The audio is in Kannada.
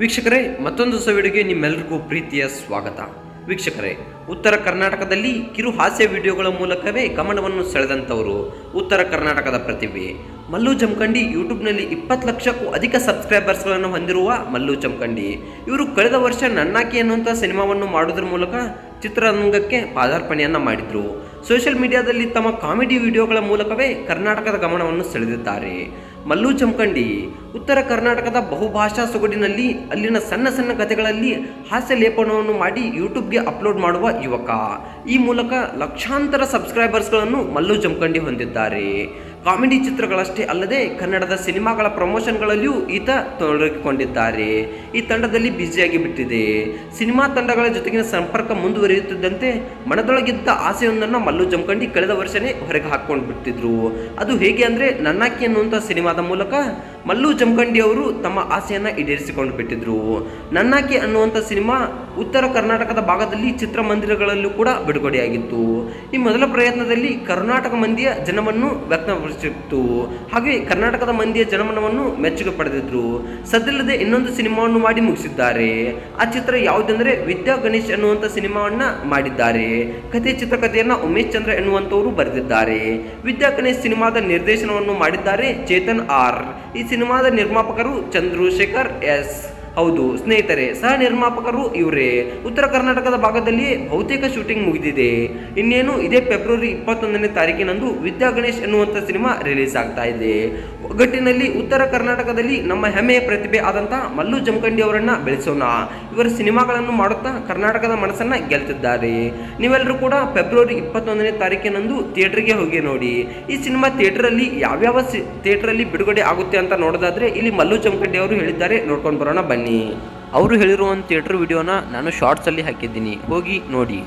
ವೀಕ್ಷಕರೇ, ಮತ್ತೊಂದು ಹೊಸ ವಿಡಿಯೋಗೆ ನಿಮ್ಮೆಲ್ಲರಿಗೂ ಪ್ರೀತಿಯ ಸ್ವಾಗತ. ವೀಕ್ಷಕರೇ, ಉತ್ತರ ಕರ್ನಾಟಕದಲ್ಲಿ ಕಿರು ಹಾಸ್ಯ ವಿಡಿಯೋಗಳ ಮೂಲಕವೇ ಗಮನವನ್ನು ಸೆಳೆದಂಥವರು ಉತ್ತರ ಕರ್ನಾಟಕದ ಪ್ರತಿಭೆ. ಮಲ್ಲು ಜಮಖಂಡಿ ಯೂಟ್ಯೂಬ್ನಲ್ಲಿ ಇಪ್ಪತ್ತು ಲಕ್ಷಕ್ಕೂ ಅಧಿಕ ಸಬ್ಸ್ಕ್ರೈಬರ್ಸ್ಗಳನ್ನು ಹೊಂದಿರುವ ಮಲ್ಲು ಜಮಖಂಡಿ, ಇವರು ಕಳೆದ ವರ್ಷ ನನ್ನಾಕಿ ಅನ್ನುವಂಥ ಸಿನಿಮಾವನ್ನು ಮಾಡೋದ್ರ ಮೂಲಕ ಚಿತ್ರರಂಗಕ್ಕೆ ಪಾದಾರ್ಪಣೆಯನ್ನು ಮಾಡಿದರು. ಸೋಷಿಯಲ್ ಮೀಡಿಯಾದಲ್ಲಿ ತಮ್ಮ ಕಾಮಿಡಿ ವಿಡಿಯೋಗಳ ಮೂಲಕವೇ ಕರ್ನಾಟಕದ ಗಮನವನ್ನು ಸೆಳೆದಿದ್ದಾರೆ. ಮಲ್ಲು ಜಮಖಂಡಿ ಉತ್ತರ ಕರ್ನಾಟಕದ ಬಹುಭಾಷಾ ಸೊಗಡಿನಲ್ಲಿ ಅಲ್ಲಿನ ಸಣ್ಣ ಸಣ್ಣ ಕಥೆಗಳಲ್ಲಿ ಹಾಸ್ಯ ಲೇಪನವನ್ನು ಮಾಡಿ ಯೂಟ್ಯೂಬ್ಗೆ ಅಪ್ಲೋಡ್ ಮಾಡುವ ಯುವಕ. ಈ ಮೂಲಕ ಲಕ್ಷಾಂತರ ಸಬ್ಸ್ಕ್ರೈಬರ್ಸ್ಗಳನ್ನು ಮಲ್ಲು ಜಮಖಂಡಿ ಹೊಂದಿದ್ದಾರೆ. ಕಾಮಿಡಿ ಚಿತ್ರಗಳಷ್ಟೇ ಅಲ್ಲದೆ ಕನ್ನಡದ ಸಿನಿಮಾಗಳ ಪ್ರಮೋಷನ್ಗಳಲ್ಲಿಯೂ ಈತ ತೊಡಗಿಕೊಂಡಿದ್ದಾರೆ. ಈ ತಂಡದಲ್ಲಿ ಬ್ಯುಸಿಯಾಗಿ ಬಿಟ್ಟಿದೆ. ಸಿನಿಮಾ ತಂಡಗಳ ಜೊತೆಗಿನ ಸಂಪರ್ಕ ಮುಂದುವರಿಯುತ್ತಿದ್ದಂತೆ ಮನದೊಳಗಿದ್ದ ಆಸೆಯೊಂದನ್ನು ಮಲ್ಲು ಜಮಖಂಡಿ ಕಳೆದ ವರ್ಷನೇ ಹೊರಗೆ ಹಾಕ್ಕೊಂಡು ಬಿಟ್ಟಿದ್ರು ಅದು ಹೇಗೆ ಅಂದರೆ ನನ್ನಾಕಿ ಅನ್ನುವಂಥ ಸಿನಿಮಾದ ಮೂಲಕ ಮಲ್ಲು ಜಮಖಂಡಿ ಅವರು ತಮ್ಮ ಆಸೆಯನ್ನು ಈಡೇರಿಸಿಕೊಂಡು ಬಿಟ್ಟಿದ್ರು. ನನ್ನಾಕಿ ಅನ್ನುವಂಥ ಸಿನಿಮಾ ಉತ್ತರ ಕರ್ನಾಟಕದ ಭಾಗದಲ್ಲಿ ಚಿತ್ರಮಂದಿರಗಳಲ್ಲೂ ಕೂಡ ಬಿಡುಗಡೆಯಾಗಿತ್ತು. ಈ ಮೊದಲ ಪ್ರಯತ್ನದಲ್ಲಿ ಕರ್ನಾಟಕ ಮಂದಿಯ ಜನವನ್ನು ವ್ಯಕ್ತಪಡಿಸಿತ್ತು. ಹಾಗೆ ಕರ್ನಾಟಕದ ಮಂದಿಯ ಜನಮನವನ್ನು ಮೆಚ್ಚುಗೆ ಪಡೆದಿದ್ರು. ಸದ್ದಿಲ್ಲದೆ ಇನ್ನೊಂದು ಸಿನಿಮಾವನ್ನು ಮಾಡಿ ಮುಗಿಸಿದ್ದಾರೆ. ಆ ಚಿತ್ರ ಯಾವುದೆಂದರೆ ವಿದ್ಯಾ ಗಣೇಶ್ ಎನ್ನುವಂಥ ಸಿನಿಮಾವನ್ನ ಮಾಡಿದ್ದಾರೆ. ಕಥೆ ಚಿತ್ರಕಥೆಯನ್ನ ಉಮೇಶ್ ಚಂದ್ರ ಎನ್ನುವಂಥವರು ಬರೆದಿದ್ದಾರೆ. ವಿದ್ಯಾ ಗಣೇಶ್ ಸಿನಿಮಾದ ನಿರ್ದೇಶನವನ್ನು ಮಾಡಿದ್ದಾರೆ ಚೇತನ್ ಆರ್. ಈ ಸಿನಿಮಾದ ನಿರ್ಮಾಪಕರು ಚಂದ್ರಶೇಖರ್ ಎಸ್. ಹೌದು, ಸ್ನೇಹಿತರೆ, ಸಹ ನಿರ್ಮಾಪಕರು ಇವರೇ. ಉತ್ತರ ಕರ್ನಾಟಕದ ಭಾಗದಲ್ಲಿ ಬಹುತೇಕ ಶೂಟಿಂಗ್ ಮುಗಿದಿದೆ. ಇನ್ನೇನು ಇದೇ ಫೆಬ್ರವರಿ ಇಪ್ಪತ್ತೊಂದನೇ ತಾರೀಕಿನಂದು ವಿದ್ಯಾ ಗಣೇಶ್ ಎನ್ನುವಂಥ ಸಿನಿಮಾ ರಿಲೀಸ್ ಆಗ್ತಾ ಇದೆ. ಒಗ್ಗಟ್ಟಿನಲ್ಲಿ ಉತ್ತರ ಕರ್ನಾಟಕದಲ್ಲಿ ನಮ್ಮ ಹೆಮ್ಮೆಯ ಪ್ರತಿಭೆ ಆದಂತಹ ಮಲ್ಲು ಜಮಖಂಡಿ ಅವರನ್ನ ಬೆಳೆಸೋಣ. ಇವರ ಸಿನಿಮಾಗಳನ್ನು ಮಾಡುತ್ತಾ ಕರ್ನಾಟಕದ ಮನಸ್ಸನ್ನ ಗೆಲ್ತಿದ್ದಾರೆ. ನೀವೆಲ್ಲರೂ ಕೂಡ ಫೆಬ್ರವರಿ ಇಪ್ಪತ್ತೊಂದನೇ ತಾರೀಕಿನಂದು ಥಿಯೇಟರ್ಗೆ ಹೋಗಿ ನೋಡಿ. ಈ ಸಿನಿಮಾ ಥಿಯೇಟರಲ್ಲಿ ಯಾವ್ಯಾವ ಥಿಯೇಟರಲ್ಲಿ ಬಿಡುಗಡೆ ಆಗುತ್ತೆ ಅಂತ ನೋಡೋದಾದ್ರೆ ಇಲ್ಲಿ ಮಲ್ಲು ಜಮಖಂಡಿ ಅವರು ಹೇಳಿದ್ದಾರೆ. ನೋಡ್ಕೊಂಡು ಬರೋಣ ಬನ್ನಿ. ಅವರು ಹೇಳಿರುವಂಥ ಥಿಯೇಟ್ರ್ ವಿಡಿಯೋನ ನಾನು ಶಾರ್ಟ್ಸಲ್ಲಿ ಹಾಕಿದ್ದೀನಿ. ಹೋಗಿ ನೋಡಿ.